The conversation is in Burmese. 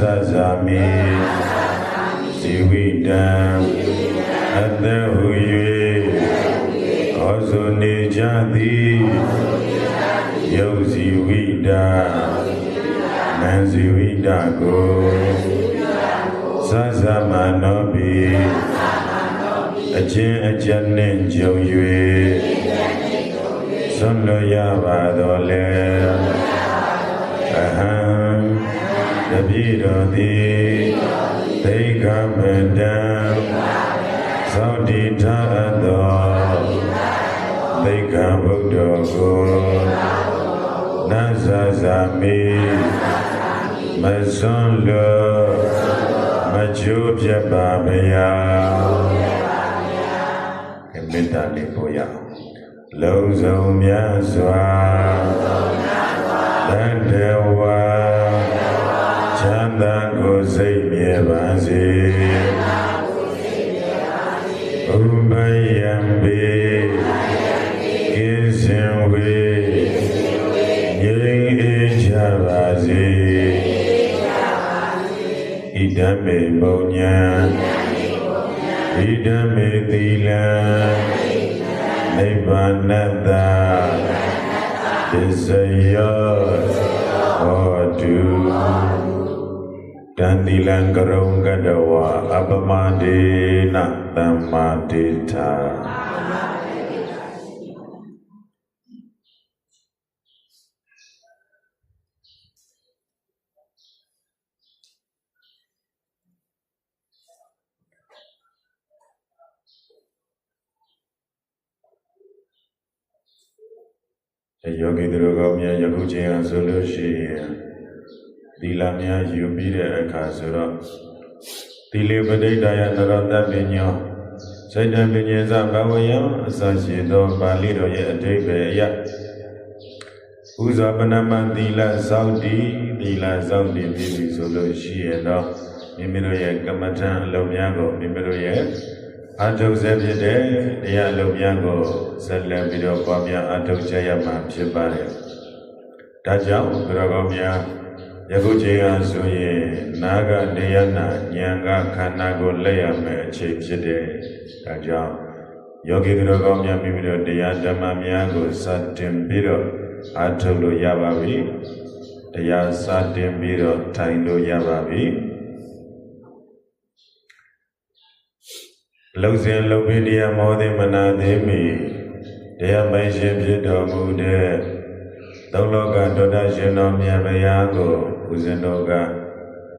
သဇာမိဇီဝိတံအတ္တဟု၍ဟောဇုနေကြသည်ယုတ်ဇီဝိတနံဇီဝိတကိုသဇမနောပိအချင်းအကျဉ်းနှင့်ကြုံ၍သွန်လို့ရပါတော်လဲအဟံ တပိတော်သည်သိက္ခာပဒံသောတိထာသောသိက္ခာဗုဒ္ဓကိုနတ်ဇာဇာမိမစွန်လို့မချိုးပြတ်ပါဗျာမေတ္တာလေးပို့ရအောင်လုံးစုံမြတ်စွာ စေဥပယံပေကိစင်ဝေငြိမ်းအေးချပါစေဣဒံမေပုံညာဣဒံမေသီလံနိဗ္ဗာနတ္တပစ္စယောဟောတု တန်တိလံကရုံကတဝအပမဒေနသမ္မာတိထာယောဂီတို့ကောင်းများယခုချိန်ဟာဆိုလို့ရှိရင် သီလများယူပြီးတဲ့အခါဆိုတော့သီလေပဋိဒာယနရတပညောစိတ်တပညေသဘဝယံအစရှိသောပါဠိတော်ရဲ့အဓိပ္ပာယ်အရဥဇာပနမသီလဇောက်တီသီလဇောက်တီပြီးပြီဆိုလို့ရှိရင်တော့မိမိတို့ရဲ့ကမ္မထံအလုံးများကိုမိမိတို့ရဲ့အထုဆဲဖြစ်တဲ့တရားအလုံးများကိုဆက်လက်ပြီးတော့ပွားများအထုကြရမှာဖြစ်ပါတယ်။ဒါကြောင့်ဘုရားကောင်းများ ယခုချိန်အားဆိုရင်နာဂတရားနာဉာဏ်ကခန္ဓာကိုလက်ရမယ်အချိန်ဖြစ်တယ်။ဒါကြောင့်ယောဂီတို့ကောင်းများမိမိတို့တရားဓမ္မများကိုစတင်ပြီးတော့အထုလို့ရပါပြီ။တရားစတင်ပြီးတော့ထိုင်လို့ရပါပြီ။လုံစဉ်လုံပြီးတရားမောသည်မနာသေးမီတရားပိုင်ရှင်ဖြစ်တော်မူတဲ့သုံးလောကဒေါတရှင်တော်မြတ်ဗျာကို ဦးဇင်းတော်က